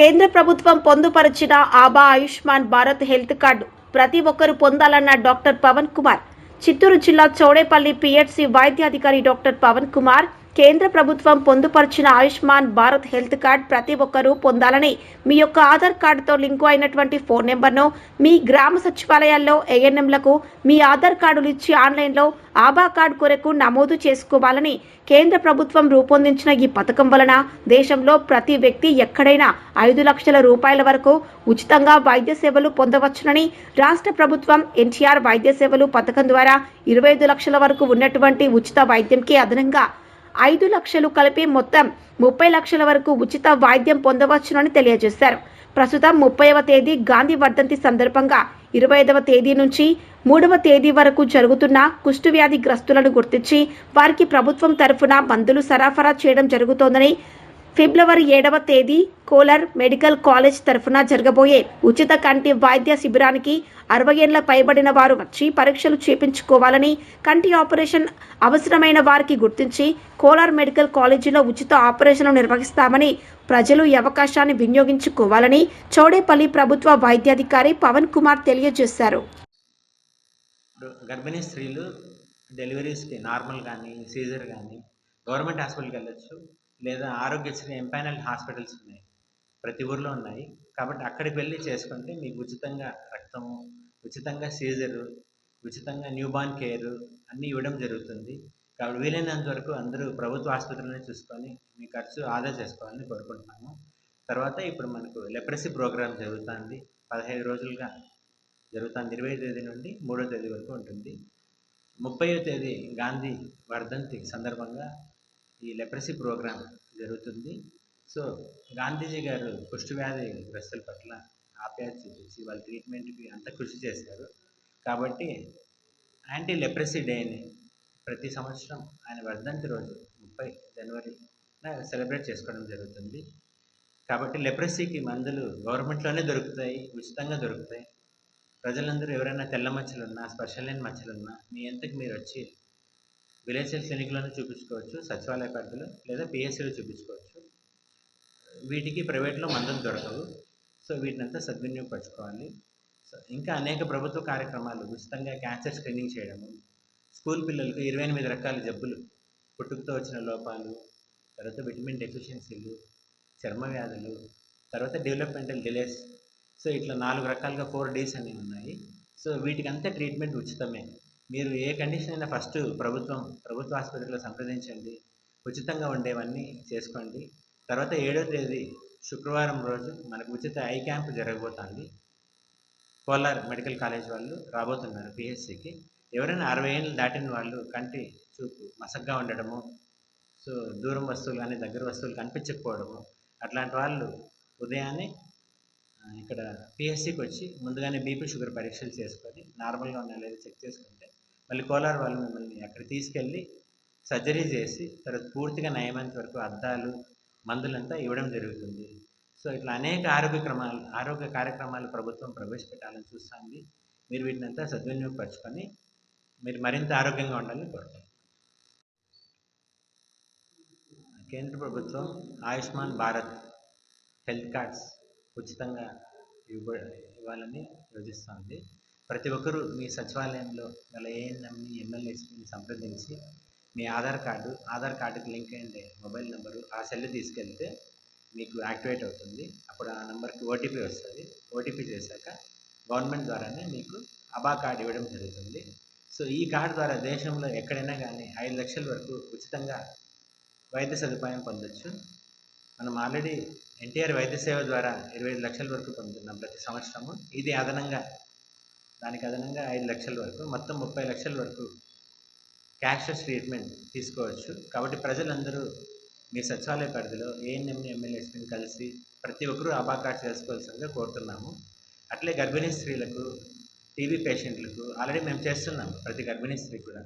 కేంద్ర ప్రభుత్వం పొందుపరిచిన ఆబా ఆయుష్మాన్ భారత్ హెల్త్ కార్డు ప్రతి ఒక్కరూ పొందాలన్న డాక్టర్ పవన్ కుమార్. చిత్తూరు జిల్లా చౌడేపల్లి పిహెచ్సి వైద్యాధికారి డాక్టర్ పవన్ కుమార్ కేంద్ర ప్రభుత్వం పొందుపరిచిన ఆయుష్మాన్ భారత్ హెల్త్ కార్డ్ ప్రతి ఒక్కరూ పొందాలని మీ యొక్క ఆధార్ కార్డుతో లింకు అయినటువంటి ఫోన్ నెంబర్ను మీ గ్రామ సచివాలయాల్లో ఏఎన్ఎంలకు మీ ఆధార్ కార్డులు ఇచ్చి ఆన్లైన్లో ఆభా కార్డు కొరకు నమోదు చేసుకోవాలని కేంద్ర ప్రభుత్వం రూపొందించిన ఈ పథకం వలన దేశంలో ప్రతి వ్యక్తి ఎక్కడైనా ఐదు లక్షల రూపాయల వరకు ఉచితంగా వైద్య సేవలు పొందవచ్చునని రాష్ట్ర ప్రభుత్వం ఎన్టీఆర్ వైద్య సేవలు పథకం ద్వారా ఇరవై ఐదు లక్షల వరకు ఉన్నటువంటి ఉచిత వైద్యంకి అదనంగా ఐదు లక్షలు కలిపి మొత్తం ముప్పై లక్షల వరకు ఉచిత వాయిద్యం పొందవచ్చునని తెలియజేశారు. ప్రస్తుతం ముప్పైవ తేదీ గాంధీ వర్ధంతి సందర్భంగా ఇరవై ఐదవ తేదీ నుంచి మూడవ తేదీ వరకు జరుగుతున్న కుష్ఠవ్యాధి గ్రస్తులను గుర్తించి వారికి ప్రభుత్వం తరఫున మందులు సరఫరా చేయడం జరుగుతోందని ఫిబ్రవరి ఏడవ తేదీ కోలర్ మెడికల్ కాలేజ్ తరఫున జరగబోయే ఉచిత కంటి వైద్య శిబిరానికి అరవై ఏళ్ళ పైబడిన వారు వచ్చి పరీక్షలు చేపించుకోవాలని కంటి ఆపరేషన్ అవసరమైన వారికి గుర్తించి కోలార్ మెడికల్ కాలేజీలో ఉచిత ఆపరేషన్లు నిర్వహిస్తామని ప్రజలు ఈ అవకాశాన్ని వినియోగించుకోవాలని చౌడేపల్లి ప్రభుత్వ వైద్యాధికారి పవన్ కుమార్ తెలియజేశారు. గర్భిణీ స్త్రీలు డెలివరీస్కి నార్మల్ కానీ సీజర్ కానీ గవర్నమెంట్ హాస్పిటల్కి వెళ్ళొచ్చు. లేదా ఆరోగ్యశ్రీ ఎంపైనల్ హాస్పిటల్స్ ఉన్నాయి? ప్రతి ఊర్లో ఉన్నాయి. కాబట్టి అక్కడికి వెళ్ళి చేసుకుంటే మీకు ఉచితంగా రక్తము ఉచితంగా సీజరు ఉచితంగా న్యూబార్న్ కేర్ అన్నీ ఇవ్వడం జరుగుతుంది. కాబట్టి వీలైనంత వరకు అందరూ ప్రభుత్వ ఆసుపత్రులనే చూసుకొని మీ ఖర్చు ఆదా చేసుకోవాలని కోరుకుంటున్నాము. తర్వాత ఇప్పుడు మనకు లెప్రసీ ప్రోగ్రామ్ జరుగుతుంది. పదహైదు రోజులుగా జరుగుతుంది. ఇరవై తేదీ నుండి మూడో తేదీ వరకు ఉంటుంది. ముప్పై తేదీ గాంధీ వర్ధంతి సందర్భంగా ఈ లెప్రసీ ప్రోగ్రాం జరుగుతుంది. సో గాంధీజీ గారు కుష్ఠవ్యాధి గ్రస్తుల పట్ల ఆప్యాయత చూపించి వాళ్ళ ట్రీట్మెంట్కి అంత కృషి చేశారు. కాబట్టి యాంటీ లెప్రసీ డేని ప్రతి సంవత్సరం ఆయన వర్ధంతి రోజు ముప్పై జనవరి సెలబ్రేట్ చేసుకోవడం జరుగుతుంది. కాబట్టి లెప్రసీకి మందులు గవర్నమెంట్లోనే దొరుకుతాయి ఉచితంగా దొరుకుతాయి. ప్రజలందరూ ఎవరైనా తెల్ల మచ్చలు ఉన్నా స్పెషల్ లేని మచ్చలు ఉన్నా మీ ఎంతకు మీరు వచ్చి విలేజ్ క్లినిక్లోనే చూపించుకోవచ్చు సచివాలయ పరిధిలో లేదా పిఎస్సిలో చూపించుకోవచ్చు. వీటికి ప్రైవేట్లో మందులు దొరకవు. సో వీటినంతా సద్వినియోగపరచుకోవాలి. సో ఇంకా అనేక ప్రభుత్వ కార్యక్రమాలు ఉచితంగా క్యాన్సర్ స్క్రీనింగ్ చేయడము స్కూల్ పిల్లలకు ఇరవై ఎనిమిది రకాల జబ్బులు పుట్టుకతో వచ్చిన లోపాలు తర్వాత విటమిన్ డెఫిషియన్సీలు చర్మ వ్యాధులు తర్వాత డెవలప్మెంటల్ డిలేస్. సో ఇట్లా నాలుగు రకాలుగా ఫోర్ డేస్ అనేవి ఉన్నాయి. సో వీటికంతా ట్రీట్మెంట్ ఉచితమే. మీరు ఏ కండిషన్ అయినా ఫస్ట్ ప్రభుత్వం ప్రభుత్వ ఆసుపత్రిలో సంప్రదించండి. ఉచితంగా ఉండేవన్నీ చేసుకోండి. తర్వాత ఏడో తేదీ శుక్రవారం రోజు మనకు ఉచిత ఐ క్యాంప్ జరగబోతోంది. కోలార్ మెడికల్ కాలేజ్ వాళ్ళు రాబోతున్నారు పిహెచ్సికి. ఎవరైనా అరవై ఏళ్ళు దాటిన వాళ్ళు కంటి చూపు మసగ్గా ఉండడము సో దూరం వస్తువులు కానీ దగ్గర వస్తువులు కనిపించకపోవడము అట్లాంటి వాళ్ళు ఉదయాన్నే ఇక్కడ పిహెచ్సికి వచ్చి ముందుగానే బీపీ షుగర్ పరీక్షలు చేసుకొని నార్మల్గా ఉన్నా లేదా చెక్ చేసుకుంటే మళ్ళీ కోలార్ వాళ్ళు మిమ్మల్ని అక్కడ తీసుకెళ్ళి సర్జరీ చేసి తర్వాత పూర్తిగా నయమైనంత వరకు అద్దాలు మందులంతా ఇవ్వడం జరుగుతుంది. సో ఇట్లా అనేక ఆరోగ్య క్రమాలు ఆరోగ్య కార్యక్రమాలు ప్రభుత్వం ప్రవేశపెట్టాలని చూస్తుంది. మీరు వీటినంతా సద్వినియోగపరచుకొని మీరు మరింత ఆరోగ్యంగా ఉండాలని కోరుతాను కేంద్ర ప్రభుత్వం ఆయుష్మాన్ భారత్ హెల్త్ కార్డ్స్ ఉచితంగా ఇవ్వ ఇవ్వాలని యోజిస్తుంది. ప్రతి ఒక్కరూ మీ సచివాలయంలో గల ఏఎన్ఎంని ఎమ్మెల్యేస్ని సంప్రదించి మీ ఆధార్ కార్డు ఆధార్ కార్డుకి లింక్ అయ్యే మొబైల్ నెంబరు ఆ సెల్ తీసుకెళ్తే మీకు యాక్టివేట్ అవుతుంది. అప్పుడు ఆ నెంబర్కి ఓటీపీ వస్తుంది. ఓటీపీ చేశాక గవర్నమెంట్ ద్వారానే మీకు అబా కార్డు ఇవ్వడం జరుగుతుంది. సో ఈ కార్డు ద్వారా దేశంలో ఎక్కడైనా కానీ ఐదు లక్షల వరకు ఉచితంగా వైద్య సదుపాయం పొందొచ్చు. మనం ఆల్రెడీ ఎన్టీఆర్ వైద్య సేవ ద్వారా ఇరవై ఐదు లక్షల వరకు పొందుతున్నాం ప్రతి సంవత్సరము. ఇది అదనంగా దానికి అదనంగా ఐదు లక్షల వరకు మొత్తం ముప్పై లక్షల వరకు క్యాష్లెస్ ట్రీట్మెంట్ తీసుకోవచ్చు. కాబట్టి ప్రజలందరూ మీ సచివాలయ పరిధిలో ఏఎన్ఎం ఎమ్మెల్యేస్ని కలిసి ప్రతి ఒక్కరూ అబా చేసుకోవాల్సిందిగా కోరుతున్నాము. అట్లే గర్భిణీ స్త్రీలకు టీబీ పేషెంట్లకు ఆల్రెడీ మేము చేస్తున్నాం ప్రతి గర్భిణీ స్త్రీ కూడా.